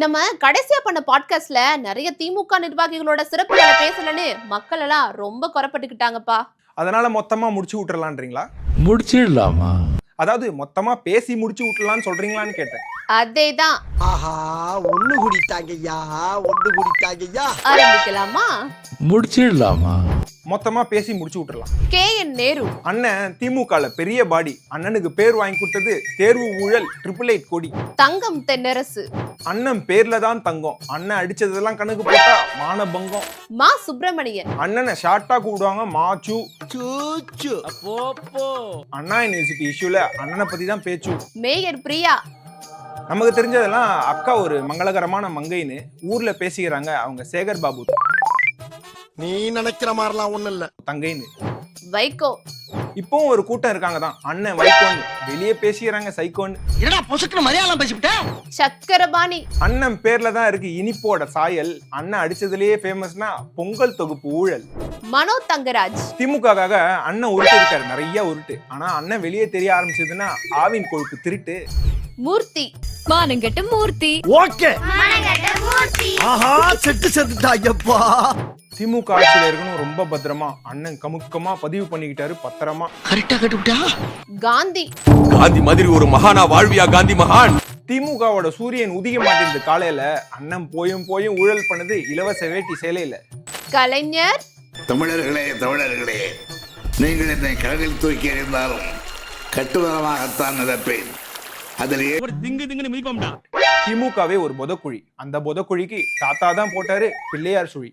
நம்ம கடைசியா பண்ண பாட்காஸ்ட்ல நிறைய திமுக நிர்வாகிகளோட சிறப்புகளை பேசலன்னு மக்கள் எல்லாம் ரொம்ப குறப்பட்டுக்கிட்டாங்கப்பா அதனால மொத்தமா முடிச்சு விட்டுறலான்றீங்களா? முடிச்சிடலாமா? அதாவது மொத்தமா பேசி முடிச்சு விட்டுறலாம்னு சொல்றீங்களான்னு கேட்டேன். அதேதான். ஆஹா ஒண்ணு குடித்தாங்கய்யா ஒண்ணு குடித்தாங்கய்யா. ஆரம்பிக்கலாமா? முடிச்சிடலாமா? மொத்தமா பேசி முடிச்சு விட்டுறலாம் கே என் நேரு. அண்ணன் திமுகல பெரிய பாடி அண்ணனுக்கு பேர் வாங்கி கொடுத்தது தேர்வு ஊழல் ட்ரிபிள் எயிட் கோடி. தங்கம் தென்னரசு. அண்ணன் பேர்ல தான் தங்கம். அண்ணன் அடிச்சதெல்லாம் கணக்கு போட்டா மானபங்கம். மா சுப்பிரமணியன். அண்ணனை ஷார்ட்டா கூப்பிடுவாங்க மாச்சு சூச்சு அண்ணா யூனிவர்சிட்டி இஷ்யூல அண்ணனை பத்தி தான் பேச்சு. மேயர் பிரியா. நமக்கு தெரிஞ்சதெல்லாம் அக்கா ஒரு மங்களகரமான மங்கைன்னு ஊர்ல பேசிக்கிறாங்க அவங்க சேகர் பாபு. நீ நினைக்கிற மாதிரிலாம் ஒண்ணும் இல்ல. தங்கைன்னு. வைகோ. இப்பவும் ஒரு கூட்டம் இருக்காங்க தான். அண்ணன் வைகோன்னு. வெளியே பேசிக்கிறாங்க சைக்கோன்னு என்னடா பொசுக்கு மலையாளம் பேசிவிட்ட? சக்கரபாணி. அண்ணன் பேர்ல தான் இருக்கு இனிப்போட சாயல். அண்ணன் அடிச்சதுலயே ஃபேமஸ்னா பொங்கல் தொகுப்பு ஊழல். மனோ தங்கராஜ். திமுகக்காக அண்ணன் உருட்டு இருக்காரு நிறைய உருட்டு. ஆனா அண்ணன் வெளியே தெரிய ஆரம்பிச்சதுன்னா ஆவின் கொழுப்பு திருட்டு. மூர்த்தி. மானங்கெட்ட மூர்த்தி. ஓகே. ஆஹா செட்டு செத்துட்டாங்கப்பா திமுக ஆட்சியில இருக்கணும் ரொம்ப பத்திரமா. அண்ணன் கமுக்கமா பதிவு பண்ணிக்கிட்டாரு பத்திரமா. கரெக்டா கட்டுவிட்டா காந்தி. காந்தி மாதிரி ஒரு மகானா வாழ்வியா காந்தி மகான்? திமுகவோட சூரியன் உதிக்க மாட்டேங்குது காலையில. அண்ணன் போயும் போயும் ஊழல் பண்ணது இலவச வேட்டி சேலையில. கலைஞர். தமிழர்களே தமிழர்களே நீங்கள் என்னை கடலில் தூக்கி எறிந்தாலும் கட்டுமரமாகத்தான் நினைப்பேன் அதில் ஏ- திமுகவே ஒரு பொதக்குழி. அந்த பொதக்குழிக்கு தாத்தா தான் போட்டாரு பிள்ளையார் சுழி.